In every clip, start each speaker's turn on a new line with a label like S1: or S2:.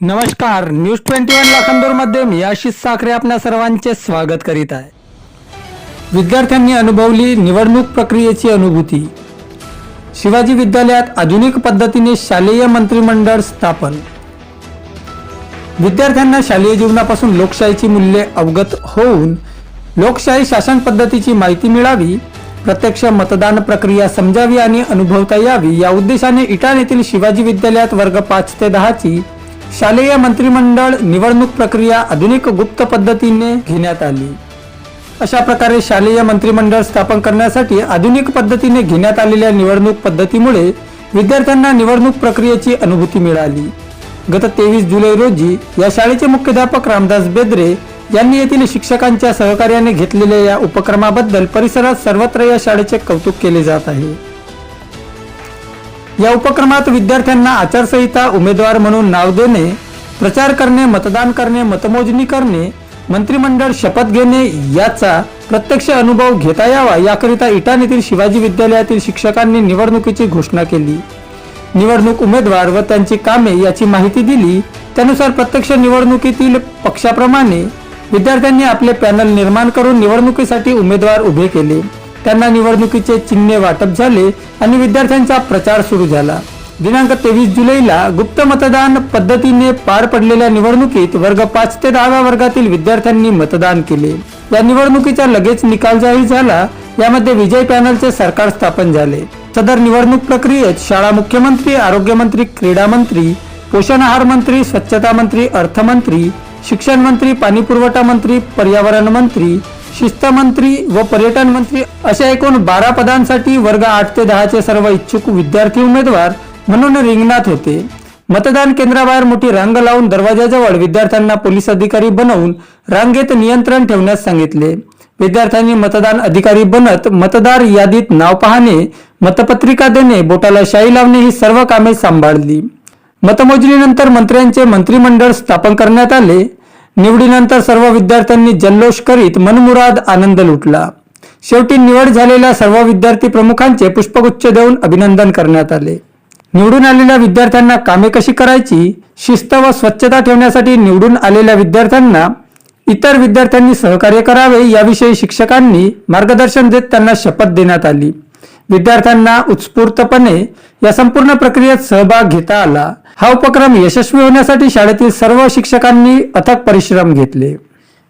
S1: नमस्कार news twenty one लाखांदूरमध्ये मी आशिष साखरे आपल्या सर्वांचे स्वागत करीत आहे. विद्यार्थ्यांनी अनुभवली निवडणूक प्रक्रियेची अनुभूती. शिवाजी विद्यालयात आधुनिक पद्धतीने शालेय मंत्रिमंडळ स्थापन. विद्यार्थ्यांना शालेय जीवनापासून लोकशाहीची मूल्ये अवगत होऊन लोकशाही शासन पद्धतीची माहिती मिळावी प्रत्यक्ष मतदान प्रक्रिया समजावी आणि अनुभवता यावी या उद्देशाने इटाण येथील शिवाजी विद्यालयात वर्ग पाच ते दहाची शालेय मंत्रिमंडळ निवडणूक प्रक्रिया आधुनिक गुप्त पद्धतीने घेण्यात आली. अशा प्रकारे शालेय मंत्रिमंडळ स्थापन करण्यासाठी आधुनिक पद्धतीने घेण्यात आलेल्या निवडणूक पद्धतीमुळे विद्यार्थ्यांना निवडणूक प्रक्रियेची अनुभूती मिळाली. गत तेवीस जुलै रोजी या शाळेचे मुख्याध्यापक रामदास बेद्रे यांनी येथील शिक्षकांच्या सहकार्याने घेतलेल्या या उपक्रमाबद्दल परिसरात सर्वत्र या शाळेचे कौतुक केले जात आहे. या उपक्रमात विद्यार्थ्यांना आचारसंहिता उमेदवार म्हणून नाव देणे प्रचार करणे मतदान करणे मतमोजणी करणे मंत्रिमंडळ शपथ घेणे याचा प्रत्यक्ष अनुभव घेता यावा याकरिता इटान येथील शिवाजी विद्यालयातील शिक्षकांनी निवडणुकीची घोषणा केली. निवडणूक उमेदवार व त्यांची कामे याची माहिती दिली. त्यानुसार प्रत्यक्ष निवडणुकीतील पक्षाप्रमाणे विद्यार्थ्यांनी आपले पॅनल निर्माण करून निवडणुकीसाठी उमेदवार उभे केले. त्यांना निवडणुकीचे चिन्हे वाटप झाले आणि विद्यार्थ्यांचा प्रचार सुरू झाला. दिनांक तेवीस जुलैला गुप्त मतदान पद्धतीने पार पडलेल्या निवडणुकीत वर्ग पाच ते दहाव्या वर्गातील विद्यार्थ्यांनी मतदान केले. या निवडणुकीचा लगेच निकाल जाहीर झाला. यामध्ये विजय पॅनलचे सरकार स्थापन झाले. सदर निवडणूक प्रक्रियेत शाळा मुख्यमंत्री आरोग्यमंत्री क्रीडा मंत्री पोषण आहार मंत्री स्वच्छता मंत्री अर्थमंत्री शिक्षण मंत्री पाणीपुरवठा मंत्री पर्यावरण मंत्री शिस्त मंत्री व पर्यटन मंत्री अशा एकूण बारा पदांसाठी वर्ग आठ ते दहाचे सर्व इच्छुक विद्यार्थी उमेदवार म्हणून रिंगणात होते. मतदान केंद्राबाहेर मोठी रांग लावून दरवाजाजवळ विद्यार्थ्यांना पोलीस अधिकारी बनवून रांगेत नियंत्रण ठेवण्यास सांगितले. विद्यार्थ्यांनी मतदान अधिकारी बनत मतदार यादीत नाव पाहणे मतपत्रिका देणे बोटाला शाई लावणे ही सर्व कामे सांभाळली. मतमोजणीनंतर मंत्र्यांचे मंत्रिमंडळ स्थापन करण्यात आले. निवडीनंतर सर्व विद्यार्थ्यांनी जल्लोष करीत मनमुराद आनंद लुटला. शेवटी निवड झालेल्या सर्व विद्यार्थी प्रमुखांचे पुष्पगुच्छ देऊन अभिनंदन करण्यात आले. निवडून आलेल्या विद्यार्थ्यांना कामे कशी करायची शिस्त व स्वच्छता ठेवण्यासाठी निवडून आलेल्या विद्यार्थ्यांना इतर विद्यार्थ्यांनी सहकार्य करावे याविषयी शिक्षकांनी मार्गदर्शन देत त्यांना शपथ देण्यात आली. विद्यार्थ्यांना उत्स्फूर्तपणे या संपूर्ण प्रक्रियेत सहभाग घेता आला. हा उपक्रम यशस्वी होण्यासाठी शाळेतील सर्व शिक्षकांनी अथक परिश्रम घेतले.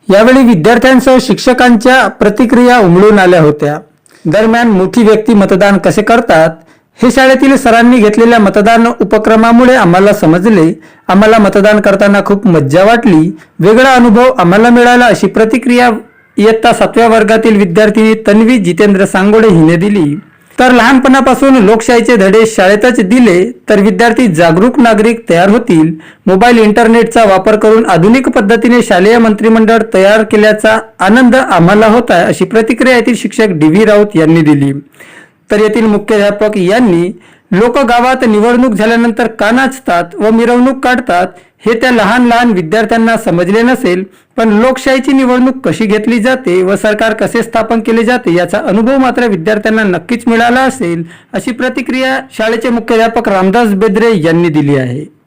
S1: यावेळी विद्यार्थ्यांसह शिक्षकांच्या प्रतिक्रिया उमळून आल्या होत्या. दरम्यान मोठी व्यक्ती मतदान कसे करतात हे शाळेतील सरांनी घेतलेल्या मतदान उपक्रमामुळे आम्हाला समजले. आम्हाला मतदान करताना खूप मज्जा वाटली. वेगळा अनुभव आम्हाला मिळाला अशी प्रतिक्रिया इयत्ता सातव्या वर्गातील विद्यार्थिनी तन्वी जितेंद्र सांगोडे हिने दिली. तर लहानपणापासून लोकशाहीचे धडे शाळेतच दिले तर विद्यार्थी जागरूक नागरिक तयार होतील. मोबाईल इंटरनेटचा वापर करून आधुनिक पद्धतीने शालेय मंत्रिमंडळ तयार केल्याचा आनंद आम्हाला होत आहे अशी प्रतिक्रिया येथील शिक्षक डी व्ही राऊत यांनी दिली. तर येथील मुख्याध्यापक यांनी लोक गावात निवडणूक झाल्यानंतर का नाचतात व मिरवणूक काढतात हे त्या लहान लहान विद्यार्थ्यांना समजले नसेल पण लोकशाहीची निवडणूक कशी घेतली जाते व सरकार कसे स्थापन केले जाते याचा अनुभव मात्र विद्यार्थ्यांना नक्कीच मिळाला असेल अशी प्रतिक्रिया शाळेचे मुख्याध्यापक रामदास बेद्रे यांनी दिली आहे.